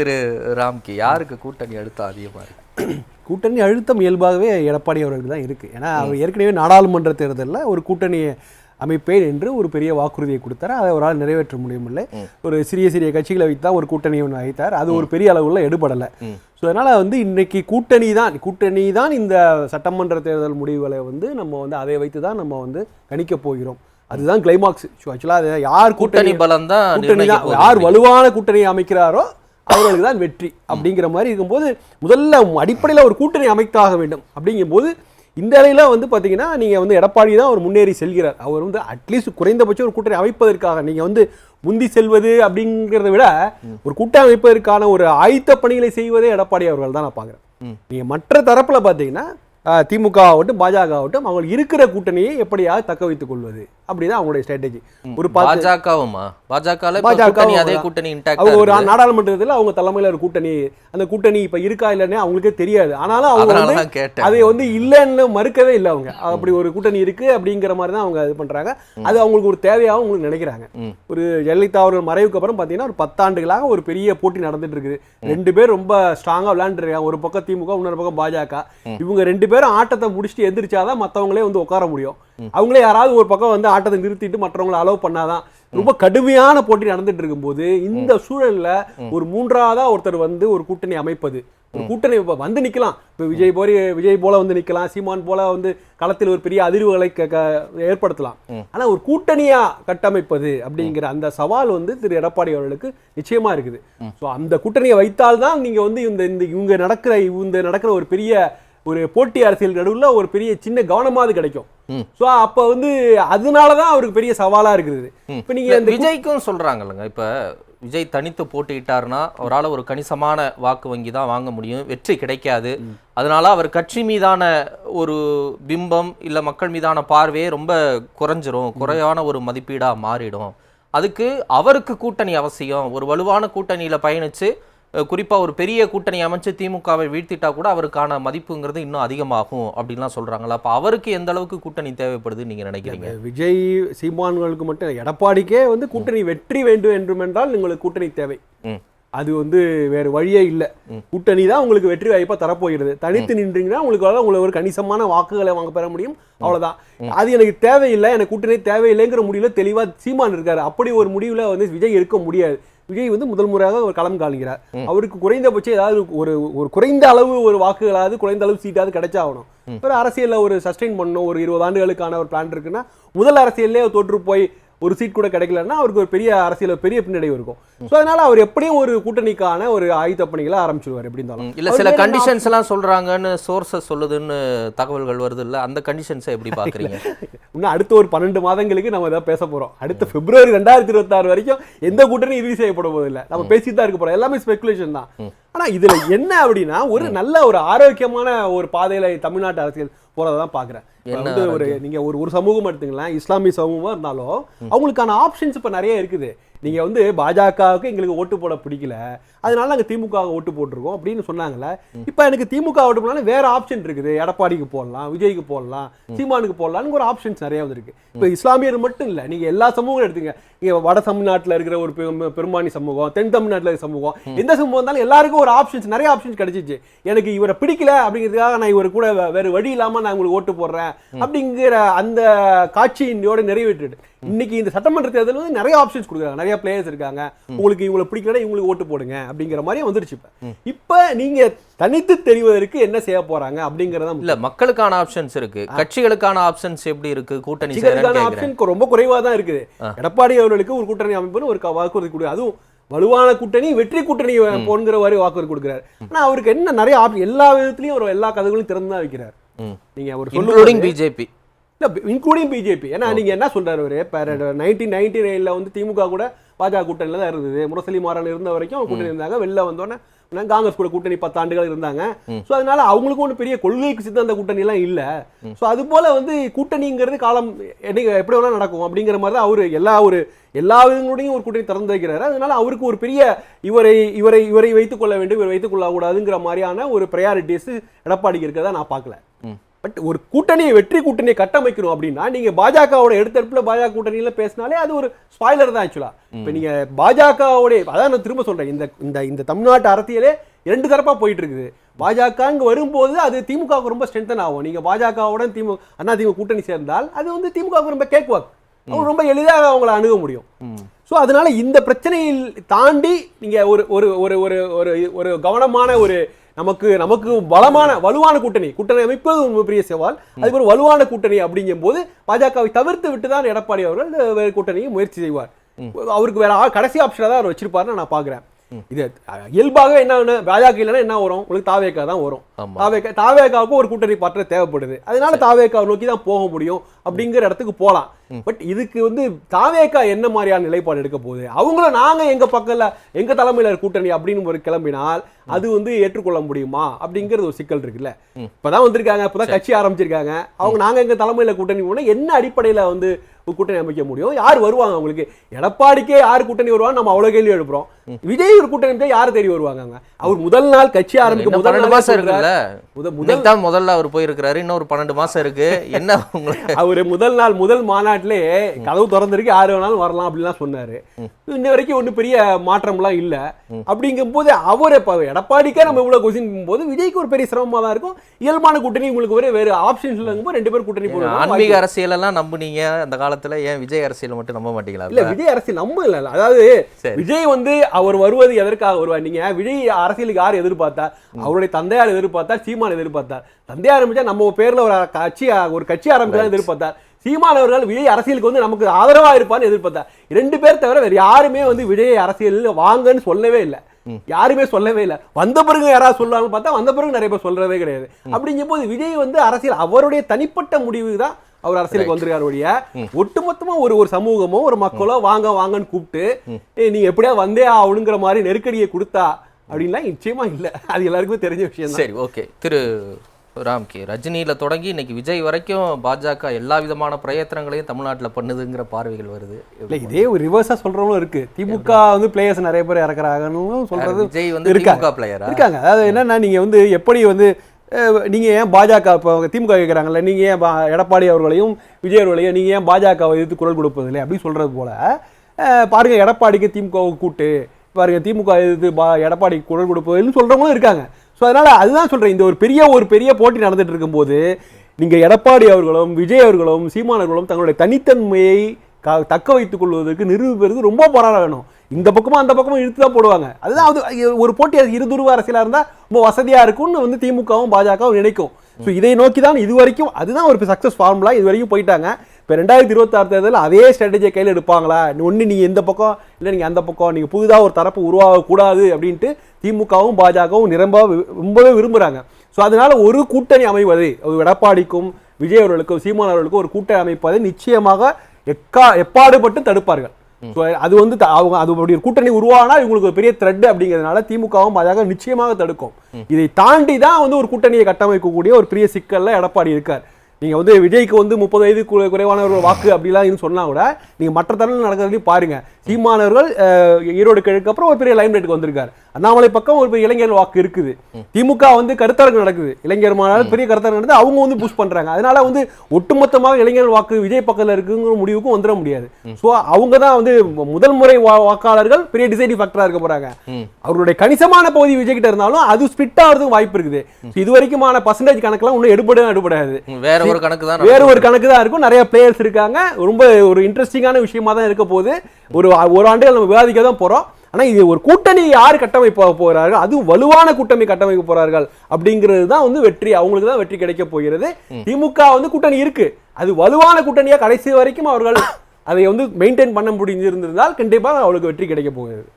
திரு ராம்கி யாருக்கு கூட்டணி அழுத்தம் அதிகமா இருக்கு? கூட்டணி அழுத்தம் இயல்பாகவே எடப்பாடி அவர்களுக்கு தான் இருக்குது ஏன்னா அவர் ஏற்கனவே நாடாளுமன்ற தேர்தலில் ஒரு கூட்டணி அமைப்பேன் என்று ஒரு பெரிய வாக்குறுதியை கொடுத்தாரு. அதை அவரால் நிறைவேற்ற முடியவில்லை ஒரு சிறிய சிறிய கட்சிகளை வைத்து தான் ஒரு கூட்டணி ஒன்று வைத்தார் அது ஒரு பெரிய அளவுல எடுபடலை. ஸோ அதனால் வந்து இன்னைக்கு கூட்டணி தான் கூட்டணி தான் இந்த சட்டமன்ற தேர்தல் முடிவுகளை வந்து நம்ம வந்து அதை வைத்து தான் நம்ம வந்து கணிக்க போகிறோம். அதுதான் கிளைமாக்ஸ் ஆக்சுவலாக யார் கூட்டணி பலம் தான் கூட்டணி தான் யார் வலுவான கூட்டணி அமைக்கிறாரோ அவர்களுக்கு தான் வெற்றி அப்படிங்கிற மாதிரி இருக்கும்போது முதல்ல அடிப்படையில் ஒரு கூட்டணி அமைத்தாக வேண்டும் அப்படிங்கும்போது இந்த நிலையில வந்து பார்த்தீங்கன்னா நீங்கள் வந்து எடப்பாடி தான் அவர் முன்னேறி செல்கிறார். அவர் வந்து அட்லீஸ்ட் குறைந்தபட்சம் ஒரு கூட்டணி அமைப்பதற்காக. நீங்கள் வந்து முந்தி செல்வது அப்படிங்கிறத விட ஒரு கூட்டணி அமைப்பதற்கான ஒரு ஆயத்த பணிகளை செய்வதே எடப்பாடி அவர்கள் தான் நான் பார்க்குறேன் நீங்கள் மற்ற தரப்பில் பார்த்தீங்கன்னா திமுக ஆகட்டும் பாஜக ஆகட்டும் அவங்க இருக்கிற கூட்டணியை எப்படியாவது தக்க வைத்துக் கொள்வது. அப்படிதான் அவங்களுடைய ஸ்ட்ராட்டஜி ஒரு பாஜகவுமா? பாஜக பாஜக அதே கூட்டணி அவங்க ஒரு நாடாளுமன்றத்தில் அவங்க தலைமையில ஒரு கூட்டணி. அந்த கூட்டணி இப்ப இருக்கா இல்லைன்னு அவங்களுக்கே தெரியாது. ஆனாலும் அவங்க வந்து அதை வந்து இல்லைன்னு மறுக்கவே இல்லை அவங்க. அப்படி ஒரு கூட்டணி இருக்கு அப்படிங்கிற மாதிரி தான் அவங்க இது பண்றாங்க. அது அவங்களுக்கு ஒரு தேவையாகவும் உங்களுக்கு நினைக்கிறாங்க. ஒரு ஜெயலலிதா அவர்கள் மறைவுக்கு அப்புறம் பார்த்தீங்கன்னா ஒரு பத்தாண்டுகளாக ஒரு பெரிய போட்டி நடந்துட்டு இருக்குது. ரெண்டு பேர் ரொம்ப ஸ்ட்ராங்கா விளையாண்டுருக்காங்க. ஒரு பக்கம் திமுக இன்னொரு பக்கம் பாஜக. இவங்க ரெண்டு பேரும் ஆட்டத்தை முடிச்சுட்டு எந்திரிச்சாதான் மத்தவங்களே வந்து உட்கார முடியும். அவங்களே யாராவது ஒரு பக்கம் வந்து ஆட்டத்தை நிறுத்திட்டு மற்றவங்களை அலோவ் பண்ணாதான் ரொம்ப கடுமையான போட்டி நடந்துட்டு இருக்கும்போது இந்த சூழல்ல ஒரு மூன்றாவதா ஒருத்தர் வந்து ஒரு கூட்டணி அமைப்பது. ஒரு கூட்டணி வந்து நிக்கலாம். இப்ப விஜய் போரி விஜய் போல வந்து நிக்கலாம். சீமான் போல வந்து களத்தில் ஒரு பெரிய அதிர்வுகளை ஏற்படுத்தலாம். ஆனா ஒரு கூட்டணியா கட்டமைப்பது அப்படிங்கிற அந்த சவால் வந்து திரு எடப்பாடி அவர்களுக்கு நிச்சயமா இருக்குது. ஸோ அந்த கூட்டணியை வைத்தால்தான் நீங்க வந்து இந்த இந்த இவங்க நடக்கிற இந்த நடக்கிற ஒரு பெரிய ஒரு போட்டி அரசியல் நடுவில் ஒரு பெரிய சின்ன கவனமாவது கிடைக்கும். ஸோ அப்போ வந்து அதனால தான் அவருக்கு பெரிய சவாலா இருக்குது. இப்போ நீங்க இல்ல, இந்த விஜய்க்கும் சொல்றாங்கல்லங்க. இப்ப விஜய் தனித்து போட்டியிட்டாருன்னா அவரால் ஒரு கணிசமான வாக்கு வங்கி தான் வாங்க முடியும். வெற்றி கிடைக்காது. அதனால அவர் கட்சி மீதான ஒரு பிம்பம் இல்ல மக்கள் மீதான பார்வையே ரொம்ப குறைஞ்சிரும். குறைவான ஒரு மதிப்பீடா மாறிடும். அதுக்கு அவருக்கு கூட்டணி அவசியம். ஒரு வலுவான கூட்டணியில பயணிச்சு அஹ், குறிப்பா ஒரு பெரிய கூட்டணி அமைச்சு திமுகவை வீழ்த்திட்டா கூட அவருக்கான மதிப்புங்கிறது இன்னும் அதிகமாகும் அப்படின்லாம் சொல்றாங்களா அப்ப அவருக்கு எந்த அளவுக்கு கூட்டணி தேவைப்படுதுன்னு நீங்க நினைக்கிறீங்க? விஜய் சீமான்களுக்கு மட்டும் எடப்பாடிக்கே வந்து கூட்டணி வெற்றி வேண்டும் என்றுமென்றால் உங்களுக்கு கூட்டணி தேவை. அது வந்து வேற வழியே இல்லை. கூட்டணி தான் உங்களுக்கு வெற்றி வாய்ப்பா தரப்போகிறது. தனித்து நின்றீங்கன்னா உங்களுக்கு உங்களுக்கு ஒரு கணிசமான வாக்குகளை வாங்க பெற முடியும். அவ்வளவுதான். அது எனக்கு தேவையில்லை எனக்கு கூட்டணி தேவையில்லைங்கிற முடிவுல தெளிவா சீமான் இருக்காரு. அப்படி ஒரு முடிவுல வந்து விஜய் இருக்க முடியாது. விஜய் வந்து முதல் முறையாக ஒரு களம் காண்கிறார். அவருக்கு குறைந்தபட்சம் ஏதாவது ஒரு ஒரு குறைந்த அளவு ஒரு வாக்குகளாவது குறைந்த அளவு சீட்டாவது கிடைச்சாகணும். ஒரு அரசியல்ல ஒரு சஸ்டெயின் பண்ணணும் ஒரு இருபது ஆண்டுகளுக்கான ஒரு பிளான் இருக்குன்னா முதல் அரசியல்லே தோற்று போய் ஒரு சீட் கூட கிடைக்கலன்னா அவருக்கு ஒரு பெரிய அரசியல் பெரிய பின்னடைவு இருக்கும். ஸோ அதனால அவர் எப்படியும் ஒரு கூட்டணிக்கான ஒரு ஆயுத பணிகளை ஆரம்பிச்சிருவார் எப்படி இருந்தாலும். இல்ல சில கண்டிஷன்ஸ் எல்லாம் சொல்றாங்கன்னு சோர்சஸ் சொல்லுதுன்னு தகவல்கள் வருது இல்ல அந்த கண்டிஷன்ஸை எப்படி பாக்குறீங்க? இன்னும் அடுத்த ஒரு பன்னெண்டு மாதங்களுக்கு நம்ம இதை பேச போறோம். அடுத்த பிப்ரவரி ரெண்டாயிரத்தி இருபத்தாறு வரைக்கும் எந்த கூட்டணி இறுதி செய்யப்பட போதில்லை நம்ம பேசிட்டு தான் இருக்க போறோம். எல்லாமே ஸ்பெகுலேஷன் தான். ஆனா இதுல என்ன அப்படின்னா ஒரு நல்ல ஒரு ஆரோக்கியமான ஒரு பாதையில தமிழ்நாட்டு அரசியல் போறதை தான் வந்து ஒரு நீங்க ஒரு ஒரு சமூகம் எடுத்துங்களேன் இஸ்லாமிய சமூகமா இருந்தாலும் அவங்களுக்கான ஆப்ஷன்ஸ் இப்ப நிறைய இருக்குது. நீங்க வந்து பாஜகவுக்கு எங்களுக்கு ஓட்டு போட பிடிக்கல. அதனால நாங்க திமுக ஓட்டு போட்டிருக்கோம் அப்படின்னு சொன்னாங்கல்ல. இப்ப எனக்கு திமுக ஓட்டு போனாலும் வேற ஆப்ஷன் இருக்குது. எடப்பாடிக்கு போடலாம் விஜய்க்கு போடலாம் சீமானுக்கு போடலாம்னு ஒரு ஆப்ஷன்ஸ் நிறைய வந்திருக்கு இப்ப இஸ்லாமியர் மட்டும் இல்ல நீங்க எல்லா சமூகம் எடுத்துங்க நீங்க வட தமிழ்நாட்டுல இருக்கிற ஒரு பெரும்- பெரும்பான்மை சமூகம் தென் தமிழ்நாட்டுல இருக்கிற சமூகம் எந்த சமூகம் இருந்தாலும் எல்லாருக்கும் ஒரு ஆப்ஷன்ஸ் நிறைய ஆப்ஷன்ஸ் கிடைச்சிச்சு. எனக்கு இவரை பிடிக்கல அப்படிங்கிறதுக்காக நான் இவர் கூட வேற வழி இல்லாம நான் உங்களுக்கு ஓட்டு போடுறேன் அப்படிங்கிற அந்த காட்சியினோட நிறைவேற்றிட்டு. இன்னைக்கு இந்த சட்டமன்ற தேர்தல் வந்து நிறைய ஆப்ஷன்ஸ் கொடுக்குறாங்க. நிறைய பிளேயர்ஸ் இருக்காங்க. உங்களுக்கு இவங்களை பிடிக்கல இவங்களுக்கு ஓட்டு போடுங்க அப்படிங்கிற மாதிரி வந்துருச்சு இப்ப. இப்ப நீங்க தனித்து தெரிவதற்கு என்ன செய்ய போறாங்க அப்படிங்கறத இல்ல மக்களுக்கான ஆப்ஷன்ஸ் இருக்கு. கட்சிகளுக்கான ஆப்ஷன்ஸ் எப்படி இருக்கு? கூட்டணி ஆப்ஷன் ரொம்ப குறைவா தான் இருக்குது எடப்பாடி அவர்களுக்கு ஒரு கூட்டணி அமைப்புன்னு ஒரு வாக்குறுதி கொடு அதுவும் வலுவான கூட்டணி வெற்றி கூட்டணி போன்கிற மாதிரி வாக்குறுதி கொடுக்குறாரு. ஆனா அவருக்கு என்ன நிறைய எல்லா விதத்துலயும் ஒரு எல்லா கதவுகளையும் திறந்து தான் வைக்கிறார் நீங்க ஒரு பிஜேபி இன்க்ளூடிங் பிஜேபி ஏன்னா நீங்க என்ன சொல்றாரு அவரு? நைன்டீன் நைன்டி நைன்ல வந்து திமுக கூட பாஜக கூட்டணியில தான் இருந்தது. முரசலி மாறன் இருந்த வரைக்கும் கூட்டணி இருந்தாங்க. வெளில வந்தோடனே காங்கிரஸ் கூட கூட்டணி பத்து ஆண்டுகள் இருந்தாங்க. ஸோ அதனால அவங்களுக்கும் ஒன்றும் பெரிய கொள்கைக்கு சித்தாந்த கூட்டணி எல்லாம் இல்ல ஸோ அது போல வந்து கூட்டணிங்கிறது காலம் என்னைக்கு எப்படி வேணா நடக்கும் அப்படிங்கிற மாதிரி தான் அவரு எல்லா ஒரு எல்லா விதங்களோடையும் ஒரு கூட்டணி திறந்து வைக்கிறாரு. அதனால அவருக்கு ஒரு பெரிய இவரை இவரை இவரை வைத்துக் கொள்ள வேண்டும் இவரை வைத்துக் கொள்ளக்கூடாதுங்கிற மாதிரியான ஒரு ப்ரையாரிட்டிஸ் எடப்பாடிக்கு இருக்கிறதா நான் பார்க்கல. பட் ஒரு கூட்டணியை வெற்றி கூட்டணியை கட்டமைக்கணும் அப்படின்னா நீங்க பாஜகவோட எடுத்தடுப்புல பாஜக கூட்டணியில பேசினாலே அது ஒரு ஸ்பாய்லர் தான் ஆக்சுவலா இப்போ நீங்க பாஜகவோட அதான் நான் திரும்ப சொல்றேன் இந்த இந்த இந்த தமிழ்நாட்டு அரசியலே இரண்டு தரப்பா போயிட்டு இருக்குது பாஜக இங்க வரும்போது அது திமுகவுக்கு ரொம்ப ஸ்ட்ரென்தன் ஆகும். நீங்க பாஜகவோட திமுக அண்ணா திமுக கூட்டணி சேர்ந்தால் அது வந்து திமுகவுக்கு ரொம்ப கேக் வாக் அவங்க ரொம்ப எளிதாக அவங்கள அணுக முடியும். ஸோ அதனால இந்த பிரச்சனையில் தாண்டி நீங்க ஒரு ஒரு ஒரு ஒரு ஒரு ஒரு கவனமான ஒரு நமக்கு நமக்கு பலமான வலுவான கூட்டணி கூட்டணி அமைப்பது ஒரு பெரிய சவால். அதுக்கு ஒரு வலுவான கூட்டணி அப்படிங்கும் போது பாஜகவை தவிர்த்து விட்டு தான் எடப்பாடி அவர்கள் வேறு கூட்டணியை முயற்சி செய்வார். அவருக்கு வேற கடைசி ஆப்ஷனாக தான் அவர் வச்சிருப்பாருன்னு நான் பார்க்குறேன் இது அஹ், இயல்பாகவே என்ன பாஜக இல்லைன்னா என்ன வரும்? உங்களுக்கு தாவேக்கா தான் வரும். தாவேக்கா தாவேக்காவுக்கும் ஒரு கூட்டணி பாற்ற தேவைப்படுது. அதனால தாவேக்கா நோக்கி தான் போக முடியும் அப்படிங்கிற இடத்துக்கு போகலாம் பட் இதுக்கு வந்து தாவேக்கா என்ன மாதிரியான நிலைப்பாடு எடுக்க போகுது? அவங்களும் நாங்க எங்க பக்கத்துல எங்க தலைமையில கூட்டணி அப்படின்னு ஒரு கிளம்பினால் அது வந்து ஏற்றுக்கொள்ள முடியுமா? அப்படிங்கிறது ஒரு சிக்கல் இருக்குல்ல. இப்பதான் வந்திருக்காங்க இப்பதான் கட்சி ஆரம்பிச்சிருக்காங்க. அவங்க நாங்க எங்க தலைமையில கூட்டணி போனா என்ன அடிப்படையில வந்து கூட்டணி அமைக்க முடியும். யார் வருவாங்க அவங்களுக்கு? எடப்பாடிக்கே யார் கூட்டணி வருவாங்க? நம்ம அவ்வளவு கேள்வி எழுப்புறோம். விஜய் ஒரு கூட்டணி யார் தேடி வருவாங்க? அவர் முதல் நாள் கட்சி ஆரம்பிக்க இன்னும் முதல் மாசம். இருக்குல்ல? முத- முதல் தான் முதல்ல அவர் போயிருக்கிறாரு. இன்னொரு பன்னெண்டு மாசம் இருக்கு. என்ன உங்களுக்கு அவரு முதல் நாள் முதல் மாநாட்டிலே கதவு திறந்திருக்கு. யாரு வேணாலும் வரலாம் அப்படிலாம் சொன்னாரு. இன்ன வரைக்கும் ஒன்றும் பெரிய மாற்றம்லாம் இல்ல. அப்படிங்கும் போது அவர் இப்ப எடப்பாடிக்கே நம்ம இவ்வளவு கொஸ்டின் போது விஜய்க்கு ஒரு பெரிய சிரமமா தான் இருக்கும். இயல்பான கூட்டணி உங்களுக்கு வேற வேற ஆப்ஷன்ஸ் இல்லங்கும்போது ரெண்டு பேரும் கூட்டணி போடுவாங்க ஆன்மீக அரசியல் எல்லாம் நம்புனீங்க. அந்த காலத்துல ஏன் விஜய் அரசியல் மட்டும் நம்ப மாட்டீங்களா? இல்ல விஜய் அரசியல் நம்ம இல்ல அதாவது. விஜய் வந்து அவர் வருவது எதற்காக வருவார்? நீங்க விஜய் அரசியலுக்கு யார் எதிர்பார்த்தா? அவருடைய தந்தையார் எதிர்பார்த்தார் சீமான் எதிர்பார்த்தார் தந்தையார் ஆரம்பிச்சா நம்ம பேர்ல ஒரு கட்சி ஒரு கட்சி ஆரம்பிக்கலாம் எதிர்பார்த்தார் சீமான் அவர்கள் விஜய் அரசியலுக்கு வந்து நமக்கு ஆதரவா இருப்பார்னு எதிர்பார்த்தார் ரெண்டு பேர் தவிர வேற யாருமே வந்து விஜய் அரசியல் வாங்கன்னு சொல்லவே இல்லை. யாருமே சொல்லவே இல்லை. வந்த பிறகு யாராவது சொல்லுவாங்கன்னு பார்த்தா வந்த பிறகு நிறைய பேர் சொல்றதே கிடையாது. அப்படிங்கும் போது விஜய் வந்து அரசியல் அவருடைய தனிப்பட்ட முடிவு தான் அவர் அரசியலுக்கு வந்திருக்காரு ஒழிய ஒட்டுமொத்தமா ஒரு ஒரு சமூகமோ ஒரு மக்களோ வாங்க வாங்கன்னு கூப்பிட்டு நீ எப்படியா வந்தே ஆகணுங்கிற மாதிரி நெருக்கடியை கொடுத்தா? அப்படின்லாம் நிச்சயமா இல்ல. அது எல்லாருக்குமே தெரிஞ்ச விஷயம் சரி ஓகே. திரு ராம் கே. ரஜினியில தொடங்கி இன்னைக்கு விஜய் வரைக்கும் பாஜக எல்லா விதமான பிரயத்தனங்களையும் தமிழ்நாட்டுல பண்ணுதுங்கிற பார்வைகள் வருது. இல்ல இதே ஒரு ரிவர்ஸா சொல்றவங்களும் இருக்கு. திமுக வந்து பிளேயர்ஸ் நிறைய பேர் இறக்குறாங்கன்னு சொல்றது விஜய் வந்து இருக்காங்க. திமுக பிளேயரா இருக்காங்க. அதாவது என்னன்னா நீங்க வந்து எப்படி வந்து நீங்கள் ஏன் பாஜக இப்போ திமுக கேட்குறாங்கல்ல நீங்கள் ஏன் பா- எடப்பாடி அவர்களையும் விஜய் அவர்களையும் நீங்கள் ஏன் பாஜகவை எதிர்த்து குரல் கொடுப்பதில்லை அப்படின்னு சொல்கிறது போல் பாருங்கள் எடப்பாடிக்கு திமுகவுக்கு கூட்டு பாருங்கள் திமுக எதிர்த்து பா எடப்பாடிக்கு குரல் கொடுப்பதுன்னு சொல்கிறவங்களும் இருக்காங்க. ஸோ அதனால் அதுதான் சொல்கிறேன் இந்த ஒரு பெரிய ஒரு பெரிய போட்டி நடந்துட்டு இருக்கும்போது நீங்கள் எடப்பாடி அவர்களும் விஜய் அவர்களும் சீமானவர்களும் தங்களுடைய தனித்தன்மையை க- தக்க வைத்துக் கொள்வதற்கு நிரூபிப்பதற்கு ரொம்ப போராட வேணும். இந்த பக்கமும் அந்த பக்கமும் இழுத்து தான் போடுவாங்க. அதுதான் அது ஒரு போட்டி அது இருதுருவ அரசியலாக இருந்தால் ரொம்ப வசதியாக இருக்கும்னு வந்து திமுகவும் பாஜகவும் நினைக்கும். ஸோ இதை நோக்கி தான் இது வரைக்கும் அதுதான் ஒரு சக்ஸஸ் ஃபார்முலா இது வரைக்கும் போயிட்டாங்க. இப்போ ரெண்டாயிரத்தி இருபத்தாறு தேர்தலில் அதே ஸ்ட்ராட்டஜியை கையில் எடுப்பாங்களா? ஒன்று நீங்கள் எந்த பக்கம்? இல்லை நீங்கள் அந்த பக்கம். நீங்கள் புதிதாக ஒரு தரப்பு உருவாகக்கூடாது அப்படின்ட்டு திமுகவும் பாஜகவும் நிரம்ப வி- ரொம்பவே விரும்புகிறாங்க ஸோ அதனால ஒரு கூட்டணி அமைவது எடப்பாடிக்கும் விஜய் அவர்களுக்கும் சீமான் அவர்களுக்கும் ஒரு கூட்டணி அமைப்பதை நிச்சயமாக எக்கா எப்பாடுபட்டு தடுப்பார்கள். அது வந்து அவங்க அது அப்படி ஒரு கூட்டணி உருவானா இவங்களுக்கு ஒரு பெரிய த்ரெட் அப்படிங்கிறதுனால திமுகவும் பாஜக நிச்சயமாக தடுக்கும். இதை தாண்டி தான் வந்து ஒரு கூட்டணியை கட்டமைக்கக்கூடிய ஒரு பெரிய சிக்கல்ல எடப்பாடி இருக்கார். நீங்க வந்து விஜய்க்கு வந்து முப்பது வயது குறைவான ஒரு வாக்கு அப்படிலாம் சொன்னா கூட நீங்க மற்ற தரத்தில் நடக்கிறதையும் பாருங்க. சீமானவர்கள் அஹ், ஈரோடு கிழக்கு அப்புறம் ஒரு பெரிய லைம்லைட்டுக்கு வந்திருக்காரு. அண்ணாமலை பக்கம் ஒரு பெரிய இளைஞர் வாக்கு இருக்குது. திமுக வந்து கருத்தரங்கு நடக்குது. இளைஞர் மாநாடு பெரிய கருத்தரங்கு நடந்து அவங்க வந்து புஷ் பண்றாங்க. அதனால வந்து ஒட்டுமொத்தமாக இளைஞர் வாக்கு விஜய் பக்கத்துல இருக்குங்கிற முடிவுக்கும் வந்துட முடியாது. ஸோ அவங்க தான் வந்து முதல் முறை வாக்காளர்கள் பெரிய டிசைடிங் ஃபேக்டரா இருக்க போறாங்க. அவருடைய கணிசமான பகுதி விஜய் கிட்ட இருந்தாலும் அது ஸ்பிட் ஆகிறதுக்கு வாய்ப்பு இருக்குது. இது வரைக்குமான பர்சன்டேஜ் கணக்கெல்லாம் ஒன்றும் எடுபடும் எடுபடாது. வேற ஒரு கணக்கு தான் வேற ஒரு கணக்கு தான் இருக்கும். நிறைய பிளேயர்ஸ் இருக்காங்க. ரொம்ப ஒரு இன்ட்ரெஸ்டிங்கான விஷயமா தான் இருக்க போகுது. ஒரு ஒரு ஆண்டுகள் நம்ம விவாதிக்க தான் போறோம். ஆனா இது ஒரு கூட்டணி யார் கட்டமைப்ப போகிறார்கள் அதுவும் வலுவான கூட்டணி கட்டமைக்க போறார்கள் அப்படிங்கிறது தான் வந்து வெற்றி அவங்களுக்கு தான் வெற்றி கிடைக்க போகிறது. திமுக வந்து கூட்டணி இருக்கு. அது வலுவான கூட்டணியா கடைசி வரைக்கும் அவர்கள் அதை வந்து மெயின்டைன் பண்ண முடிஞ்சிருந்திருந்தால் கண்டிப்பாக அவளுக்கு வெற்றி கிடைக்க போகிறது.